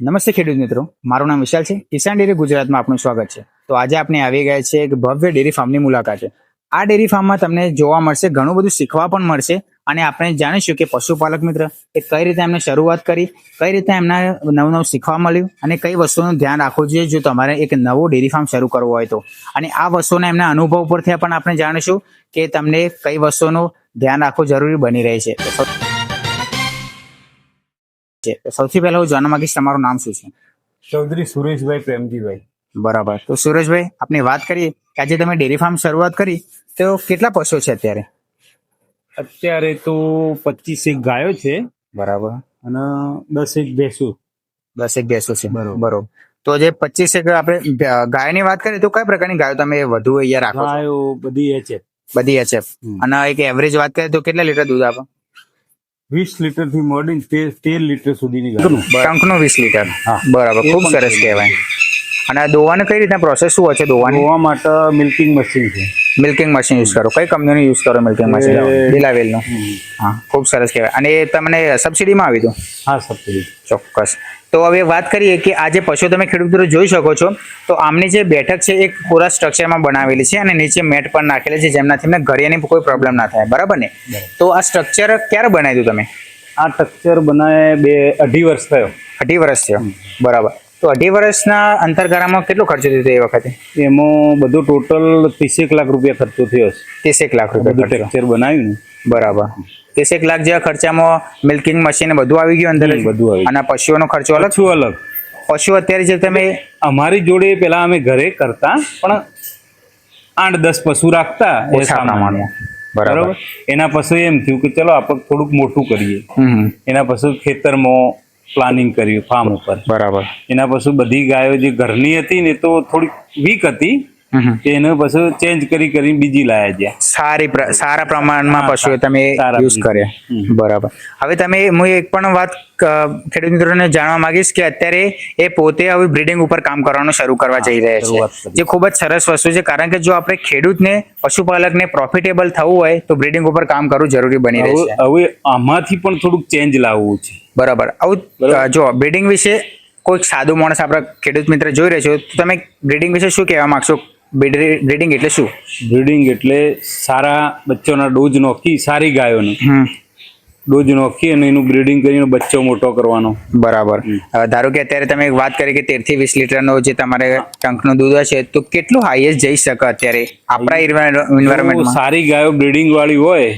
નમસ્તે ખેડૂત મિત્રો. મારું નામ વિશાલ છે. કિસાન ડેરી ગુજરાતમાં આપનું સ્વાગત છે. તો આજે આપણે આવી ગયા છે એક ભવ્ય ડેરી ફાર્મની મુલાકાતે. આ ડેરી ફાર્મમાં તમને જોવા મળશે, ઘણું બધું શીખવા પણ મળશે અને આપણે જાણીશું કે પશુપાલક મિત્ર એ કઈ રીતે એમને શરૂઆત કરી, કઈ રીતે એમના નવું નવું શીખવા મળ્યું અને કઈ વસ્તુનું ધ્યાન રાખવું જોઈએ જો તમારે એક નવો ડેરી ફાર્મ શરૂ કરવો હોય તો. અને આ વસ્તુના એમના અનુભવ પરથી પણ આપણે જાણીશું કે તમને કઈ વસ્તુનું ધ્યાન રાખવું જરૂરી બની રહે છે. છે. તો સૌથી પહેલા હું જાણવા માંગીશ તમારું નામ શું છે? ચૌધરી સુરેશભાઈ પ્રેમજીભાઈ. બરાબર. તો સુરેશભાઈ આપની વાત કરીએ કે આજે તમે ડેરી ફાર્મ શરૂઆત કરી તો કેટલા પશુ છે અત્યારે? અત્યારે તો પચીસ એક ગાયો છે. બરાબર. અને દસ એક ભેંસો. દસેક ભેંસો છે. બરોબર. તો જે પચીસ એક આપણે ગાયની વાત કરીએ તો કઈ પ્રકારની ગાયો તમે વધુ અહીંયા રાખો છો? ગાયો બધી એ છે. બધી એચએફ અને એક એવરેજ વાત કરીએ તો કેટલા લીટર દૂધ આપો? વીસ લીટરથી મળીને તેર લીટર સુધીની ટંકનું વીસ લીટર. હા. બરાબર ખૂબ સરસ કહેવાય. અને આ દોવાની કઈ રીતના પ્રોસેસ શું હોય છે દોવાની? ધોવા માટે મિલ્કિંગ મશીન છે. મિલ્કિંગ મશીન યુઝ કરો. કઈ કંપનીનું યુઝ કરો મિલ્કિંગ મશીન બિલાવેલનું. હા ખૂબ સરસ કહેવાય. અને એ તમને સબસિડીમાં આવી દો? હા સબસિડી ચોક્કસ. તો હવે વાત કરીએ કે આ જે પશુ તમે ખેડૂત મિત્રો જોઈ શકો છો તો આમની જે બેઠક છે એ પૂરા સ્ટ્રક્ચરમાં બનાવેલી છે અને નીચે મેટ પણ નાખેલી છે જેમનાથી એમને ઘડિયાની કોઈ પ્રોબ્લેમ ના થાય. બરાબર ને? તો આ સ્ટ્રક્ચર ક્યારે બનાવ્યું તમે? આ સ્ટ્રક્ચર બનાવે બે અઢી વર્ષ થયો. અઢી વર્ષ થયો. બરાબર. તો અઢી વર્ષના અંતરગાળામાં કેટલો ખર્ચો થયો હતો એ વખતે? એમાં બધું ટોટલ ત્રીસેક લાખ રૂપિયા ખર્ચો થયો છે ત્રીસેક લાખ રૂપિયા ખર્ચો. સ્ટ્રક્ચર બનાવ્યું ને. બરાબર. ત્રીસેક લાખ જેવા ખર્ચામાં મિલ્કિંગ મશીન બધું આવી ગયું અંદર? બધું આવી અને પશુઓનો ખર્ચો અલગ? શું અલગ. પશુ અત્યારે જે તમે અમારી જોડે પેલા અમે ઘરે કરતા પણ આઠ દસ પશુ રાખતા બરાબર. એના પછી એમ થયું કે ચલો આપણે થોડુંક મોટું કરીએ. એના પછી ખેતરમાં પ્લાનિંગ કર્યું ફાર્મ ઉપર બરાબર એના પછી બધી ગાયો જે ઘરની હતી ને તો થોડીક વીક હતી. એને પછી ચેન્જ કરી કરી બીજી લાયા છે. સારી સારા પ્રમાણમાં હા, પશુઓ તમે યુઝ કર્યા. બરાબર. હવે તમે હું એક પણ વાત ખેડૂત મિત્રોને જાણવા માંગીશ કે અત્યારે એ પોતે હવે બ્રીડિંગ ઉપર કામ કરવાનું શરૂ કરવા જઈ રહ્યા છે જે ખૂબ જ સરસ વસ્તુ છે. કારણ કે જો આપણે ખેડૂતને પશુપાલકને પ્રોફિટેબલ થવું હોય તો બ્રીડિંગ ઉપર કામ કરવું જરૂરી બની હવે રહેશે હવે આમાંથી પણ થોડુંક ચેન્જ લાવવું છે. બરાબર. આવું જો બ્રીડિંગ વિશે કોઈક સાદું માણસ આપણા ખેડૂત મિત્ર જોઈ રહ્યો છો તો તમે બ્રીડિંગ વિશે શું કહેવા માંગશો? બ્રીડિંગ એટલે શું? બ્રીડિંગ એટલે સારા બચ્ચોના ડોઝ નોખી સારી ગાયોની. ડોઝ નોખી અને એનું બ્રીડિંગ કરીને બચ્ચો મોટો કરવાનો. બરાબર. હવે ધારો કે અત્યારે તમે વાત કરી કે તેરથી વીસ લીટરનો જે તમારે ટંકનું દૂધ હશે તો કેટલું હાઈએસ્ટ જઈ શકે અત્યારે? આપણા એન્વાયરમેન્ટમાં સારી ગાયો બ્રીડિંગ વાળી હોય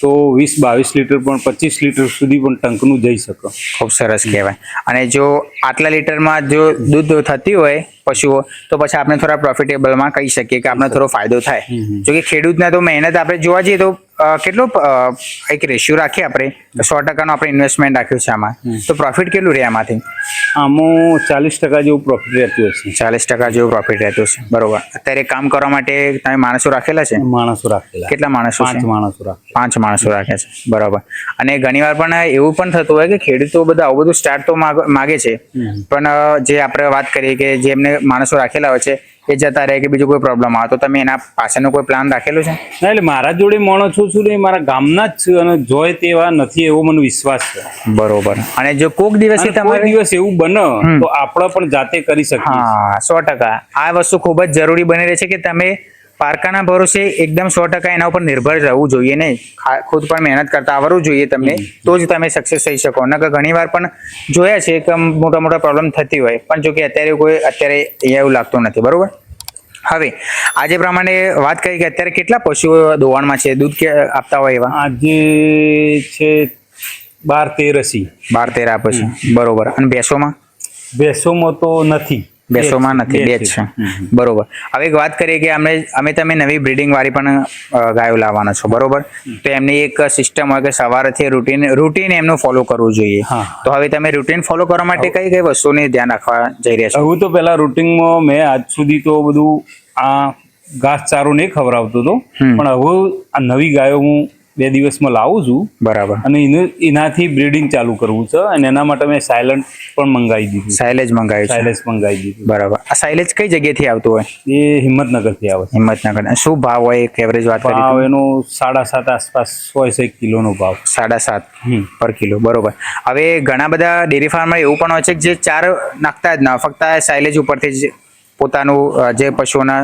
તો વીસ બાવીસ લીટર પણ પચીસ લીટર સુધી પણ ટંકનું જઈ શકે. ખૂબ સરસ કહેવાય. અને જો આટલા લીટરમાં જો દૂધ થતી હોય પશુઓ તો પછી આપણે થોડા પ્રોફિટેબલમાં કહી શકીએ કે આપણે થોડો ફાયદો થાય. જો કે ખેડૂતને તો મહેનત આપણે જોવા જઈએ તો કેટલો એક રેશિયો રાખીએ આપણે સો ટકાનો આપણે ઇન્વેસ્ટમેન્ટ રાખ્યું છે આમાં. તો પ્રોફિટ કેટલું રહે આમાંથી? આમાં ચાલીસ ટકા જેવું પ્રોફિટ રહેતું છે ચાલીસ ટકા જેવું પ્રોફિટ રહેતું છે બરોબર. અત્યારે કામ કરવા માટે તમે માણસો રાખેલા છે? માણસો રાખેલા. કેટલા માણસો પાંચ માણસો રાખે પાંચ માણસો રાખે છે બરોબર. અને ઘણીવાર પણ એવું પણ થતું હોય કે ખેડૂતો બધા આવું બધું સ્ટાર્ટ તો માગે છે. પણ જે આપણે વાત કરીએ કે જેમને માણસો રાખેલા હોય છે એ જતા રહે કે બીજો કોઈ પ્રોબ્લેમ આવે. તો તમે એના પાછળનો કોઈ પ્લાન રાખેલો છે? ના એટલે મારા જોડે માણસો છું ને એ મારા ગામના જ છે અને જોય તેવા નથી એવો મને વિશ્વાસ છે. બરોબર. અને જો કોક દિવસે તમારે દિવસ એવું બને તો આપણે પણ જાતે કરી શકીએ. હા સો ટકા. આ વસ્તુ ખૂબ જ જરૂરી બની રહી છે કે તમે પારકાના ભરોસે એકદમ સો ટકા એના ઉપર નિર્ભર રહેવું જોઈએ નહીં. ખુદ પણ મહેનત કરતા આવડવું જોઈએ તમને તો જ તમે સક્સેસ થઈ શકો. નકર ઘણી વાર પણ જોયા છે કે મોટા મોટા પ્રોબ્લેમ થતી હોય. પણ જો કે અત્યારે કોઈ અત્યારે એવું લાગતું નથી. બરોબર? હવે આજે પ્રમાણે વાત કરી કે અત્યારે કેટલા પશુઓ દોવાણમાં છે? દૂધ કે આપતા હોય એવા? આજે છે બાર તેરસી બાર તેર આપે છે બરોબર. અને ભેંસોમાં? ભેંસોમાં તો નથી. બેસોમાં નથી બે છે. બરોબર. હવે એક વાત કરીએ કે અમે અમે તમે નવી બ્રીડિંગ વાળી પણ ગાયો લાવવાના છો બરોબર? તો એમની એક સિસ્ટમ હોય કે સવારથી રૂટીન રૂટીન એમનું ફોલો કરવું જોઈએ. તો હવે તમે રૂટીન ફોલો કરવા માટે કઈ કઈ વસ્તુને ધ્યાન રાખવા જઈ રહ્યા છો? હું તો પેલા રૂટિનમાં મેં આજ સુધી તો બધું આ ઘાસ ચારો નહીં ખવડાવતો હતો પણ હવે આ નવી ગાયો હું બે દિવસમાં લાવું છું. બરાબર. અને એનું એનાથી બ્રીડિંગ ચાલુ કરવું છે અને એના માટે મેં સાયલન્ટ પણ મંગાવી દીધું. સાયલેજ મંગાવ્યું સાયલેજ મંગાવી દીધું. બરાબર. આ સાયલેજ કઈ જગ્યાથી આવતું હોય? એ હિંમતનગરથી આવે હિંમતનગર. શું ભાવ હોય? એક એવરેજ વાત ભાવ એનો સાડા સાત આસપાસ હોય છે કિલોનો ભાવ. સાડા સાત પર કિલો. બરોબર. હવે ઘણા બધા ડેરી ફાર્મમાં એવું પણ હોય છે કે જે ચાર નાખતા જ ના ફક્ત આ સાયલેજ ઉપરથી જ પોતાનું જે પશુઓના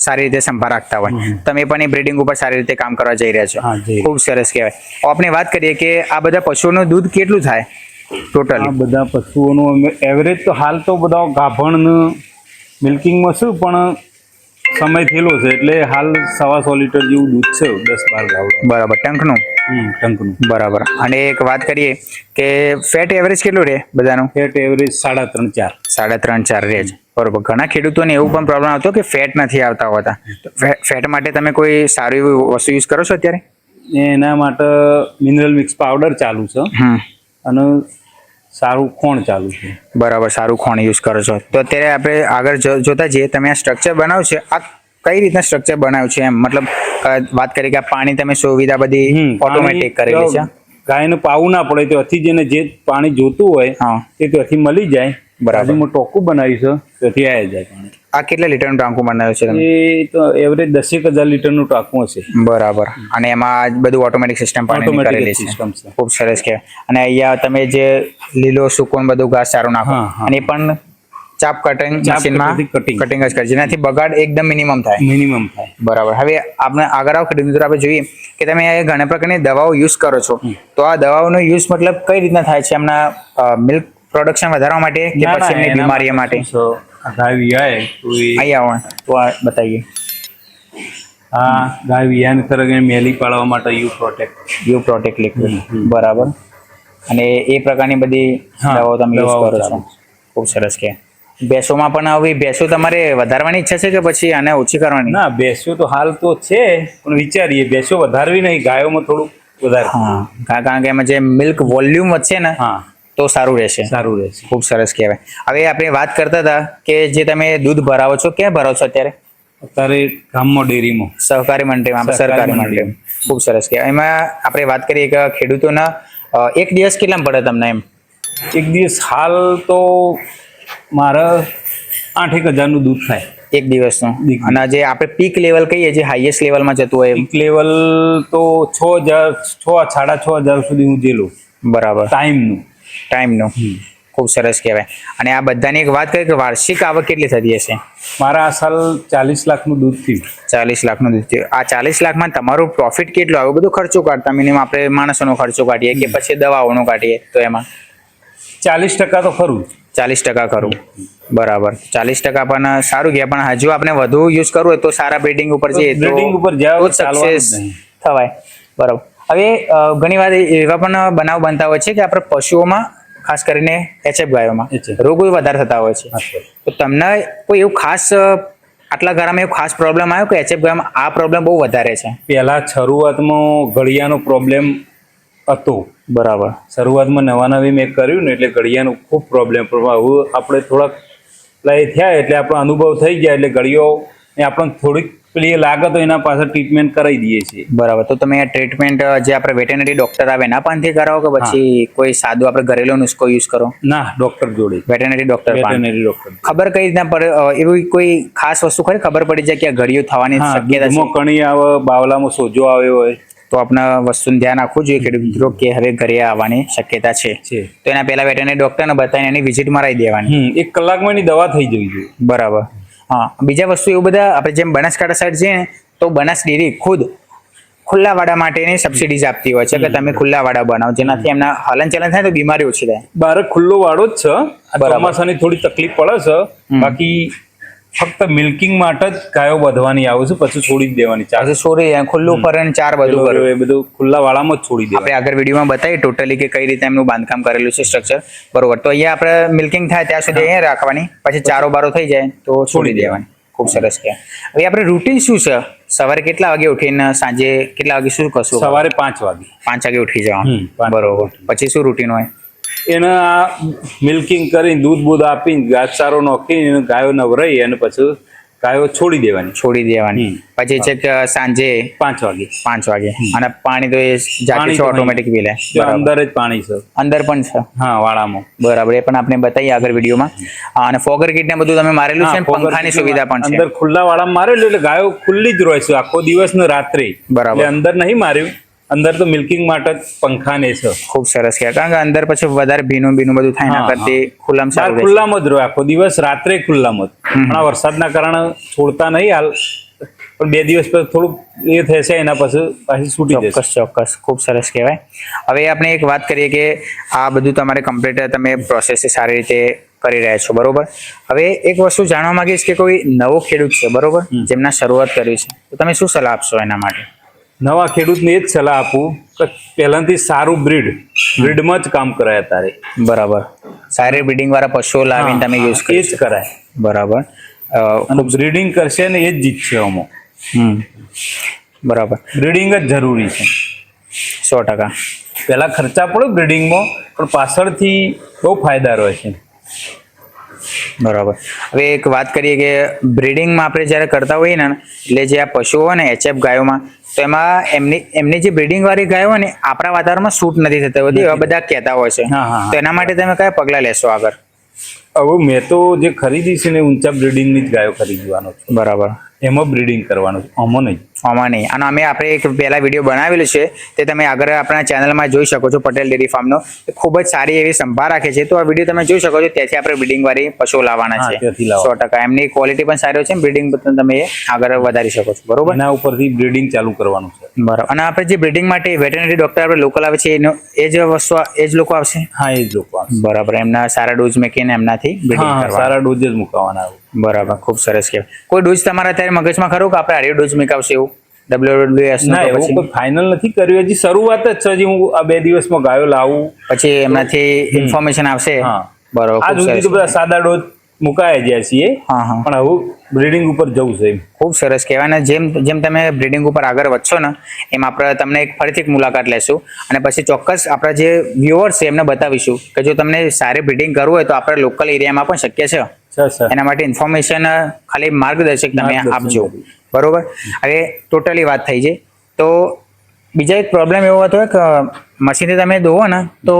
સારી રીતે સંભાળ રાખતા હોય. તમે પણ એ બ્રીડિંગ ઉપર સારી રીતે કામ કરવા જઈ રહ્યા છો. ખૂબ સરસ કહેવાય. આપણે વાત કરીએ કે આ બધા પશુઓનું દૂધ કેટલું થાય? ટોટલ ટોટલી બધા પશુઓનું એવરેજ તો હાલ તો બધા ગાભણ મિલ્કિંગમાં શું પણ સમય થયેલો છે. એટલે હાલ સવા સો લીટર જેવું દૂધ છે દસ બાર ગાવડા બરાબર. ટંકનું? ટંકનું. બરાબર. અને એક વાત કરીએ કે ફેટ એવરેજ કેટલું રહે બધાનું? ફેટ એવરેજ સાડા ત્રણ ચાર. સાડા ત્રણ ચાર રહે છે. બરોબર ઘણા ખેડૂતોને એવું પણ પ્રોબ્લેમ આવતો કે ફેટ નથી આવતા હોતા. ફેટ માટે તમે કોઈ સારી એવી વસ્તુ યુઝ કરો છો અત્યારે? એના માટે મિનરલ મિક્સ પાવડર ચાલુ છે. હમ. અને સારું ખોણ ચાલુ છે. બરાબર સારું ખોણ યુઝ કરો છો. તો અત્યારે આપણે આગળ જોતા જઈએ તમે આ સ્ટ્રક્ચર બનાવ્યું છે આ કઈ રીતના સ્ટ્રક્ચર બનાવ્યું છે એમ? મતલબ વાત કરી કે આ પાણી તમે સુવિધા બધી ઓટોમેટિક કરેલી છે? ગાયને પાવું ના પડે તો અથી જેને જે પાણી જોતું હોય હા. તે ત્યાંથી મળી જાય. બરાબર. હું ટોકું બનાવ્યું છે ત્યાંથી આવી જાય પાણી. આ કેટલા લીટરનું ટાંકું બનાવ્યું છે તમે? એ તો એવરેજ દસેક હજાર લીટરનું ટાંકું હશે. બરાબર. અને એમાં બધું ઓટોમેટિક સિસ્ટમ પણ કરેલી છે. છે. ખૂબ સરસ કે અને અહીંયા તમે જે લીલો સુકોન બધું ઘાસ ચારો નાખો. અને એ પણ ચાપ કટિંગ મશીનમાં કટિંગ જ કરે જેનાથી બગાડ એકદમ મિનિમમ થાય. મિનિમમ થાય. બરાબર. હવે આપણે આગળ આવો ખેડૂત મિત્રો આપણે જોઈએ કે તમે આ ઘણા પ્રકારની દવાઓ યુઝ કરો છો. તો આ દવાઓનો યુઝ મતલબ કઈ રીતના થાય છે? એમના મિલ્ક પ્રોડક્શન વધારવા માટે કે પછી એમની એના બીમારીઓ માટે? તો તો આ બતાવીએ. આ ગાય વિયાને તરફ મેલી પાડવા માટે you protect. You protect liquid. બરાબર. અને એ પ્રકારની બધી દવાઓ તમે યુઝ કરો છો? ખૂબ સરસ કે. ભેંસોમાં પણ હવે ભેંસો તમારે વધારવાની ઈચ્છા છે કે પછી આને ઓછી કરવાની? ના ભેંસો તો હાલ તો છે પણ વિચારીએ ભેંસો વધારવી નહીં ગાયોમાં થોડું વધારે. હા કારણ કે એમાં જે મિલ્ક વોલ્યુમ વધશે ને હા. તો સારું રહેશે. સારું રહેશે. ખૂબ સરસ કહેવાય. હવે આપણે વાત કરતા હતા કે જે તમે દૂધ ભરાવો છો ક્યાં ભરાવો છો અત્યારે? અત્યારે ગામમાં ડેરીમાં. સહકારી મંડળીમાં સરકારી મંડળીમાં. મંડળી ખૂબ સરસ કહેવાય. એમાં આપણે વાત કરીએ કે ખેડૂતોના એક દિવસ કેટલા પડે તમને એમ? એક દિવસ હાલ તો મારે આઠેક હજારનું દૂધ થાય. એક દિવસનું. અને જે આપણે પીક લેવલ કહીએ જે હાઈએસ્ટ લેવલમાં જતું હોય પીક લેવલ તો છ હજાર છ સાડા છ હજાર સુધી હું જેલું. બરાબર. ટાઈમનું ટાઈમનું. ખૂબ સરસ કહેવાય. અને આ બધાની એક વાત કરીએ કે વાર્ષિક આવક કેટલી થતી હશે? મારા આ સાલ ચાલીસ લાખનું દૂધ થયું. ચાલીસ લાખનું દૂધ થયું. આ ચાલીસ લાખમાં તમારું પ્રોફિટ કેટલું આવ્યો બધું ખર્ચો કાઢતા મિનિમમ આપણે માણસોનો ખર્ચો કાઢીએ કે પછી દવાઓનો કાઢીએ તો એમાં? ચાલીસ ટકા તો ખરું. ચાલીસ ટકા ખરું. બરાબર. ચાલીસ ટકા પણ સારું ગયા પણ હજુ આપણે વધુ યુઝ કરવું હોય તો સારા બ્રીડિંગ ઉપર જઈએ Breeding ઉપર જાઓ સક્સેસ થવાય. બરાબર. હવે ઘણી વાર એવા પણ બનાવ બનતા હોય છે કે આપણે પશુઓમાં ખાસ કરીને એચએફ ગાયોમાં. રોગો વધારે થતા હોય છે. તો તમને કોઈ એવું ખાસ આટલા ઘરમાં એવું ખાસ પ્રોબ્લેમ આવ્યો કે એચએફ ગાયોમાં આ પ્રોબ્લેમ બહુ વધારે છે? પહેલા શરૂઆતમાં ઘડિયાનો પ્રોબ્લેમ હતો. બરાબર. શરૂઆતમાં નવા નવી મેં કર્યું ને એટલે ઘડિયાનો ખૂબ પ્રોબ્લેમ હવે આપણે થોડાક લય થયા એટલે આપણો અનુભવ થઈ ગયા એટલે ઘડીઓ એ આપણને થોડીક પેલી એ લાગે તો એના પાસે ટ્રીટમેન્ટ કરાવી દઈએ છીએ. બરાબર. તો તમે ટ્રીટમેન્ટ જે આપણે વેટેનરી ડોક્ટર આવે એના પાસેથી કરાવો કે પછી કોઈ સાદું આપણે ઘરેલું નુસ્ખો યુઝ કરો? ના ડોક્ટર જોડે. વેટેનરી ડોક્ટર વેટેનરી ડોક્ટર ખબર કઈ રીતના પડે? એવી કોઈ ખાસ વસ્તુ ખરી? ખબર પડી જાય કે ઘડીઓ થવાની શક્યતા છે. કણી આવે બાવલામાં સોજો આવ્યો હોય. તો આપણે વસ્તુનું ધ્યાન રાખવું જોઈએ ખેડૂત મિત્રો કે હવે ઘરે આવવાની શક્યતા છે. તો એના પહેલા વેટેનરી ડોક્ટરને બતાવીને એની વિઝિટ મરાવી દેવાની. એક કલાકમાં એની દવા થઈ જવી જોઈએ. બરાબર. હા. બીજા વસ્તુ એવું બધા આપણે જેમ બનાસકાંઠા સાઈડ છે તો બનાસ ડેરી ખુદ ખુલ્લા વાડા માટેની સબસિડીઝ આપતી હોય છે કે તમે ખુલ્લા વાડા બનાવો. જેનાથી એમના હલન ચલન થાય તો બીમારી ઓછી થાય. બાર ખુલ્લો વાડો જ છે. ચોમાસાની થોડી તકલીફ પડે છે. બાકી ફક્ત મિલ્કિંગ માટે જ ગાયો વધવાની આવું છે પછી છોડી જ દેવાની. ચાર અહીંયા ખુલ્લું પર અને ચાર બધું કરે એ બધું ખુલ્લા વાળામાં જ છોડી દેવાનું. આપણે આગળ વિડીયોમાં બતાવીએ ટોટલી કે કઈ રીતે એમનું બાંધકામ કરેલું છે સ્ટ્રક્ચર બરોબર. તો અહીંયા આપણે મિલ્કિંગ થાય ત્યાં સુધી અહીંયા રાખવાની. પછી ચારો બારો થઈ જાય તો છોડી દેવાની. ખૂબ સરસ કે હવે આપણે રૂટીન શું છે? સવારે કેટલા વાગે ઉઠીને સાંજે કેટલા વાગે શું કરશું? સવારે પાંચ વાગે. પાંચ વાગે ઉઠી જવાનું. બરોબર. પછી શું રૂટીન હોય? એને આ મિલ્કિંગ કરીને દૂધ બૂધ આપીને ઘાસચારો નાખીને એને ગાયો નવરાઈ અને પછી ગાયો છોડી દેવાની. છોડી દેવાની. પછી છે કે સાંજે પાંચ વાગે. પાંચ વાગે. અને પાણી તો એ જાતે છે ઓટોમેટિક પી લે. અંદર જ પાણી છે. અંદર પણ છે. હા વાળામાં. બરાબર. એ પણ આપણે બતાવીએ આગળ વિડીયોમાં. અને ફોગર કીટ ને બધું તમે મારેલું છે પંખાની સુવિધા પણ છે. અંદર ખુલ્લા વાળામાં મારેલું એટલે ગાયો ખુલ્લી જ રહે છે. આખો દિવસ ને રાત્રે. બરાબર. અંદર નહીં માર્યું. અંદર તો મિલ્કિંગ માટે જ પંખા ને છે. ખૂબ સરસ કહેવાય. કારણ કે અંદર પછી વધારે ભીનું ભીનું બધું થાય ના કરતી ખુલ્લામાં સારું ખુલ્લામ જ રહ્યો આખો દિવસ રાત્રે ખુલ્લામ જ. પણ આ વરસાદના કારણે છોડતા નહીં હાલ પણ બે દિવસ પછી થોડુંક એ થશે એના પછી પાછી છૂટી જશે. ચોક્કસ ચોક્કસ. ખૂબ સરસ કહેવાય. હવે આપણે એક વાત કરીએ કે આ બધું તમારે કમ્પ્લીટ તમે પ્રોસેસ સારી રીતે કરી રહ્યા છો બરોબર? હવે એક વસ્તુ જાણવા માંગીશ કે કોઈ નવો ખેડૂત છે બરોબર? જેમના શરૂઆત કરી છે. તો તમે શું સલાહ આપશો એના માટે? નવા ખેડૂતને એ જ સલાહ આપું કે પહેલાંથી સારું બ્રીડ બ્રીડમાં જ કામ કરાય તારે. બરાબર. સારી બ્રીડિંગ વાળા પશુઓ લાવીને તમે યુઝ એ જ કરાય. બરાબર. અને બ્રીડિંગ કરશે ને એ જ જીતશે અમો બરાબર. બ્રીડિંગ જ જરૂરી છે. સો ટકા. પહેલાં ખર્ચા પડે બ્રીડિંગમાં પણ પાછળથી બહુ ફાયદા રહે છે. બરાબર. હવે એક વાત કરીએ કે બ્રીડિંગમાં આપણે જ્યારે કરતા હોઈએ ને એટલે જે આ પશુઓ હોય ને એચએફ ગાયોમાં તો એમાં એમની એમની જે બ્રિડિંગ વાળી ગાયો હોય ને આપણા વાતાવરણમાં શૂટ નથી થતી હોતી એવા બધા કહેતા હોય છે. તો એના માટે તમે કયા પગલાં લેશો આગળ? હવે મેં તો જે ખરીદી છે ને ઊંચા બ્રીડિંગની જ ગાયો ખરીદવાનો છું. બરાબર. એમાં બ્રીડિંગ કરવાનું છે. આમાં નહીં. આમાં નહીં. અને અમે આપણે એક પહેલા વીડિયો બનાવેલો છે તે તમે આગળ આપણા ચેનલમાં જોઈ શકો છો પટેલ ડેરી ફાર્મનો. એ ખૂબ જ સારી એવી સંભાળ રાખે છે. તો આ વીડિયો તમે જોઈ શકો છો ત્યાંથી આપણે બ્રિડિંગ વાળી પશુઓ લાવવાના છે. સો ટકા. એમની ક્વોલિટી પણ સારી છે બ્રિડિંગ પણ તમે આગળ વધારી શકો છો. બરોબર? એના ઉપરથી બ્રીડિંગ ચાલુ કરવાનું છે. બરાબર અને આપણે જે બ્રિડિંગ માટે વેટરનરી ડોક્ટર આપણે લોકલ આવે છે એનો એ જ વસ્તુ એ જ લોકો આવશે? હા એ જ લોકો બરાબર. એમના સારા ડોઝ મેકીને એમનાથી બ્રિડિંગ સારા ડોઝ જ મુકાવાના. આવે બરાબર ખૂબ સરસ કહેવાય. કોઈ ડોઝ તમારા અત્યારે મગજમાં ખરું કે આપણે આર્યો ડોઝ મેકાવશે એવું? ડબ્લ્યુડબ્લ્યુએસ ના એવું કોઈ ફાઇનલ નથી કર્યું. હજી શરૂઆત જ છે. હજી હું આ બે દિવસમાં ગાયો લાવું. પછી એમનાથી ઇન્ફોર્મેશન આવશે. બરાબર આજ સુધી તો બધા સાદા ડોઝ મુકાયા જ્યાં છીએ. હા હા. પણ હવે બ્રિડિંગ ઉપર જવું છે ખૂબ સરસ કહેવાય. અને જેમ જેમ તમે બ્રિડિંગ ઉપર આગળ વધશો ને એમ આપણે તમને એક ફરીથી એક મુલાકાત લેશું. અને પછી ચોક્કસ આપણા જે વ્યુઅર્સ છે એમને બતાવીશું કે જો તમને સારી બ્રિડિંગ કરવું હોય તો આપણે લોકલ એરિયામાં પણ શક્ય છે. એના માટે ઇન્ફોર્મેશન ખાલી માર્ગદર્શક તમે આપજો. બરોબર? હવે ટોટલી વાત થઈ છે. તો બીજા એક પ્રોબ્લેમ એવો હતો કે મશીનથી તમે દોવો ને તો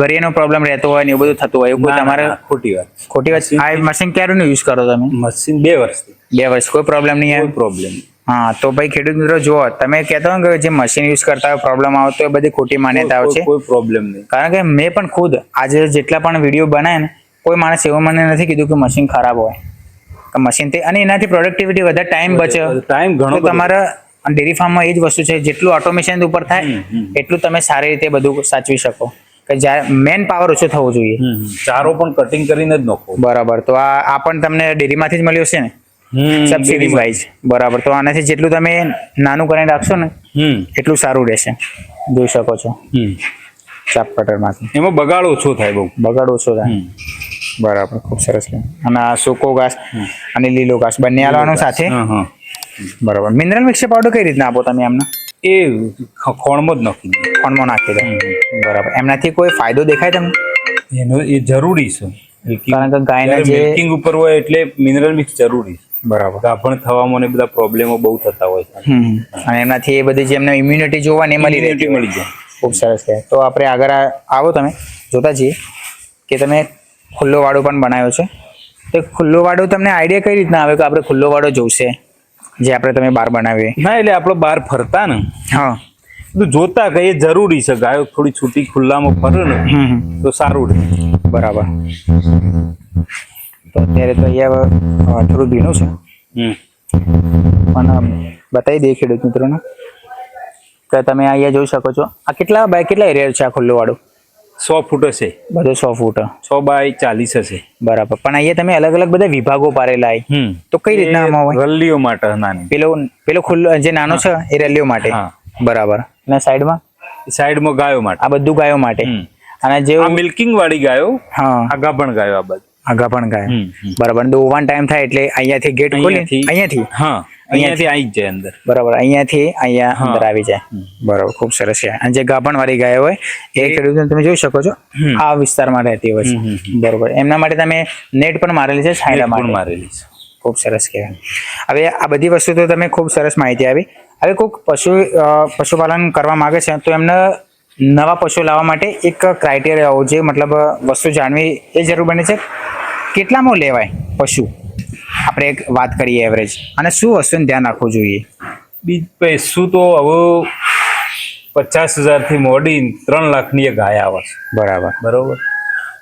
ઘરેનો પ્રોબ્લેમ રહેતો હોય ને એવું બધું થતું હોય એવું કોઈ તમારે ખોટી વાત. ખોટી વાત? આ મશીન ક્યારનું યુઝ કરો તમે? મશીન બે વર્ષથી. બે વર્ષ કોઈ પ્રોબ્લેમ નહીં આવે પ્રોબ્લેમ હા તો ભાઈ ખેડૂત મિત્રો જુઓ તમે કહેતા હો કે જે મશીન યુઝ કરતા હોય પ્રોબ્લેમ આવતો હોય એ બધી ખોટી માન્યતાઓ છે. કોઈ પ્રોબ્લેમ નહીં. કારણ કે મેં પણ ખુદ આજે જેટલા પણ વીડિયો બનાવે ને કોઈ માણસ એવો મને નથી કીધું કે મશીન ખરાબ હોય. કે મશીનથી અને એનાથી પ્રોડક્ટિવિટી વધારે ટાઈમ બચે. ટાઈમ ઘણો તો તમારા ડેરી ફાર્મમાં એ જ વસ્તુ છે જેટલું ઓટોમેશન ઉપર થાય. એટલું તમે સારી રીતે બધું સાચવી શકો. કે જ્યારે મેન પાવર ઓછો થવો જોઈએ. ચારો પણ કટિંગ કરીને જ નાખો બરાબર. તો આ આ પણ તમને ડેરીમાંથી જ મળ્યો છે ને? સબસિડી વાઇઝ બરાબર. તો આનાથી જેટલું તમે નાનું કરીને રાખશો ને એટલું સારું રહેશે. જોઈ શકો છો. ચાપ કટરમાંથી. એમાં બગાડ ઓછો થાય બહુ. બગાડ ઓછો થાય. બરાબર ખૂબ સરસ છે. અને આ સૂકો ઘાસ અને લીલો ઘાસ બંને આલવાનું સાથે. બરાબર. મિનરલ મિક્સર પાવડર કઈ રીતના આપો તમે એમને? એ ખોણમાં જ નાખી દે. ખોણમાં નાખી દે. બરાબર. એમનાથી કોઈ ફાયદો દેખાય તમને? એનો એ જરૂરી છે. કારણ કે ગાયના જે મિલ્કિંગ ઉપર હોય એટલે મિનરલ મિક્સ જરૂરી છે. બરાબર. ગાભણ થવામાં ને બધા પ્રોબ્લેમો બહુ થતા હોય છે. અને એમનાથી એ બધી જે એમને ઇમ્યુનિટી જોવાની મળી રહેતી મળી જાય. ખૂબ સરસ છે. તો આપણે આગળ આવો તમે. જોતા છીએ કે તમે ખુલ્લો વાડો પણ બનાવ્યો છે. તો ખુલ્લો વાડો તમને આઈડિયા કઈ રીતના આવે કે આપણે ખુલ્લો વાડો જોશે જે આપણે તમે બહાર બનાવીએ? ના એટલે આપણે બહાર ફરતા ને. હા. બધું જોતા કે એ જરૂરી છે ગાયો થોડી છૂટી ખુલ્લામાં ફરે ને. તો સારું રહે. બરાબર. તો અત્યારે તો અહીંયા થોડું ભીનું છે. હમ. પણ બતાવી દઈએ ખેડૂત મિત્રોને. તો તમે અહીંયા જોઈ શકો છો. આ કેટલા બાય કેટલા એરિયા છે આ ખુલ્લો વાડો સો ફૂટ હશે. બધો સો ફૂટ. સો બાય ચાલીસ હશે. બરાબર. પણ અહીંયા તમે અલગ અલગ બધા વિભાગો પારેલા હમ. તો કઈ રીતના આમાં હોય? રલ્લીઓ માટે નાની. પેલો પેલો ખુલ્લો જે નાનો છે એ રેલીઓ માટે. બરાબર. અને સાઈડમાં? સાઈડમાં ગાયો માટે. આ બધું ગાયો માટે. અને જે મિલ્કિંગ વાળી ગાયો હા. આગા પણ ગાયો આ બધું આગા પણ ગાયો. બરાબર. દોવાન ટાઈમ થાય એટલે અહીંયાથી ગેટ ખોલી અહીંયાથી? હા. અહીંયાથી આવી જ જાય અંદર. બરાબર અહીંયાથી અહીંયા અંદર આવી જાય. બરાબર ખૂબ સરસ છે. અને જે ગાભણ વાળી ગાય હોય એ ખેડૂતોને તમે જોઈ શકો છો. આ વિસ્તારમાં રહેતી હોય છે. બરોબર એમના માટે તમે નેટ પણ મારેલી છે છાંયડા પણ મારેલી છે. ખૂબ સરસ કહેવાય. હવે આ બધી વસ્તુ તો તમે ખૂબ સરસ માહિતી આવી હવે કોઈક પશુ પશુપાલન કરવા માંગે છે તો એમને નવા પશુ લાવવા માટે એક ક્રાઇટેરિયા હોવું જોઈએ મતલબ વસ્તુ જાણવી એ જરૂર બને છે. કેટલામાં લેવાય પશુ? આપણે એક વાત કરીએ એવરેજ અને શું વસ્તુને ધ્યાન રાખવું જોઈએ? બીજ પૈસું તો હવે પચાસ હજારથી મોડી ત્રણ લાખની એક ગાય આવે છે. બરાબર. બરાબર?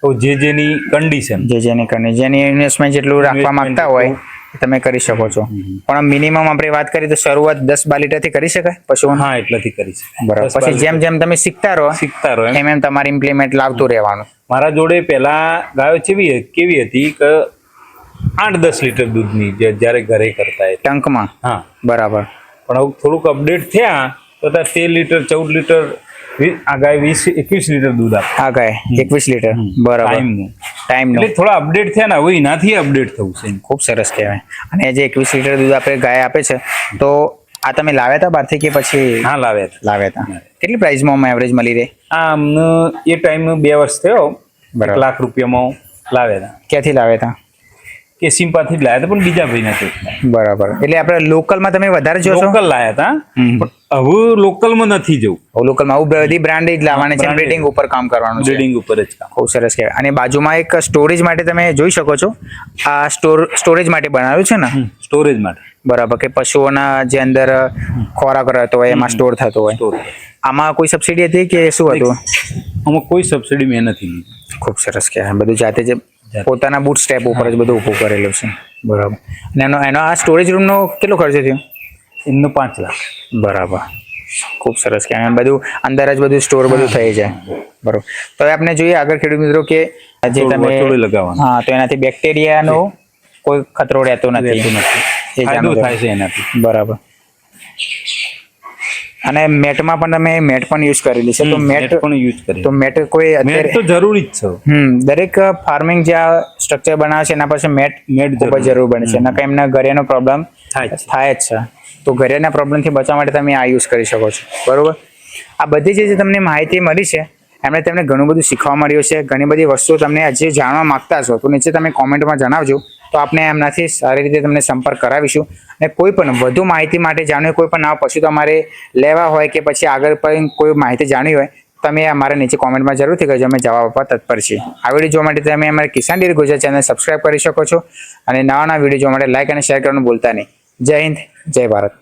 તો જે જેની કન્ડિશન જે જેની કન્ડિશન જેની ઇન્વેસ્ટમેન્ટ જેટલું રાખવા માંગતા હોય તમે કરી શકો છો. પણ મિનિમમ આપણે વાત કરીએ તો શરૂઆત દસ બાર લીટરથી કરી શકાય પશુઓને? હા એટલાથી કરી શકાય. બરાબર. પછી જેમ જેમ તમે શીખતા રહો શીખતા રહો એમ. એમ એમ તમારે ઇમ્પ્લિમેન્ટ લાવતું રહેવાનું. મારા જોડે પહેલા ગાયો કેવી કેવી હતી કે આઠ દસ લીટર દૂધની જે જ્યારે ઘરે કરતા એ ટંકમાં? હા. બરાબર. પણ હવે થોડુંક અપડેટ થયા તો ત્યાં તેર લીટર ચૌદ લીટર આ ગાય વીસ એકવીસ લીટર દૂધ આપે. આ ગાય એકવીસ લીટર? બરાબર. ટાઈમનું. ટાઈમનું. એટલે થોડા અપડેટ થયા ને હવે એનાથી અપડેટ થવું છે ખૂબ સરસ કહેવાય. અને જે એકવીસ લીટર દૂધ આપણે ગાય આપે છે તો આ તમે લાવ્યા હતા બહારથી કે પછી હા લાવ્યા હતા. લાવ્યા હતા? કેટલી પ્રાઇસમાં એવરેજ મળી રહે? આ અમને એ ટાઈમ બે વર્ષ થયો. બરાબર. લાખ રૂપિયામાં લાવ્યા હતા. ક્યાંથી લાવ્યા હતા? કે સિમ્પાથી જ લાવ્યા હતા પણ બીજા ભાઈ નથી બરાબર. એટલે આપણે લોકલમાં તમે વધારે જોશો? લોકલ લાવ્યા હતા. પણ હવે લોકલમાં નથી જવું. લોકલમાં આવું બધી બ્રાન્ડ જ લાવવાની છે બ્રીડિંગ ઉપર કામ કરવાનું છે. બ્રીડિંગ ઉપર જ ખૂબ સરસ કહેવાય. અને બાજુમાં એક સ્ટોરેજ માટે તમે જોઈ શકો છો. આ સ્ટોર સ્ટોરેજ માટે બનાવ્યું છે ને? સ્ટોરેજ માટે. બરાબર કે પશુઓના જે અંદર ખોરાક રહેતો હોય એમાં સ્ટોર થતો હોય. આમાં કોઈ સબસિડી હતી કે શું હતું? આમાં કોઈ સબસિડી મેં નથી ખૂબ સરસ કહેવાય. બધું જાતે જ. પોતાના બૂટ સ્ટેપ ઉપર જ બધું ઊભું કરેલું છે. બરાબર. અને એનો એનો આ સ્ટોરેજ રૂમનો કેટલો ખર્ચો થયો? એમનો પાંચ લાખ. બરાબર. ખૂબ સરસ કે બધું અંદર જ બધું સ્ટોર બધું થઈ જાય. બરોબર. તો આપણે જોઈએ આગળ ખેડૂત મિત્રો કે જે તમે લગાવવાનું. હા તો એનાથી બેક્ટેરિયાનો કોઈ ખતરો રહેતો નથી. રહેતું નથી. એ જાણવું થાય છે એનાથી. બરાબર. અને મેટમાં પણ તમે મેટ પણ યુઝ કરેલી છે. તો મેટ પણ યુઝ કરી તો મેટ કોઈ અત્યારે તો જરૂરી જ છે. હમ દરેક ફાર્મિંગ જે આ સ્ટ્રક્ચર બનાવે છે એના પાસે મેટ મેટ ખૂબ જરૂર. બને છે. નકર એમના ઘરેનો પ્રોબ્લેમ થાય જ છે. થાય જ છે. તો ઘરેના પ્રોબ્લેમથી બચવા માટે તમે આ યુઝ કરી શકો છો. બરોબર? આ બધી જે જે તમને માહિતી મળી છે એમણે તમને ઘણું બધું શીખવા મળ્યું છે. ઘણી બધી વસ્તુઓ તમને હજી જાણવા માંગતા છો તો નીચે તમે કોમેન્ટમાં જણાવજો. તો આપણે એમનાથી સારી રીતે તમને સંપર્ક કરાવીશું. અને કોઈ પણ વધુ માહિતી માટે જાણવી કોઈ પણ નવા પશુ તમારે લેવા હોય કે પછી આગળ પણ કોઈ માહિતી જાણવી હોય, તમે અમારા નીચે કોમેન્ટમાં જરૂરથી કહેજો. અમે જવાબ આપવા તત્પર છીએ. આ વીડિયો જોવા માટે તમે અમારા Kisan dairy Gujarat channel subscribe કરી શકો છો. અને નવા નવા વીડિયો જોવા માટે લાઇક અને શેર કરવાનું ભૂલતા નહીં. જય હિન્દ, જય ભારત.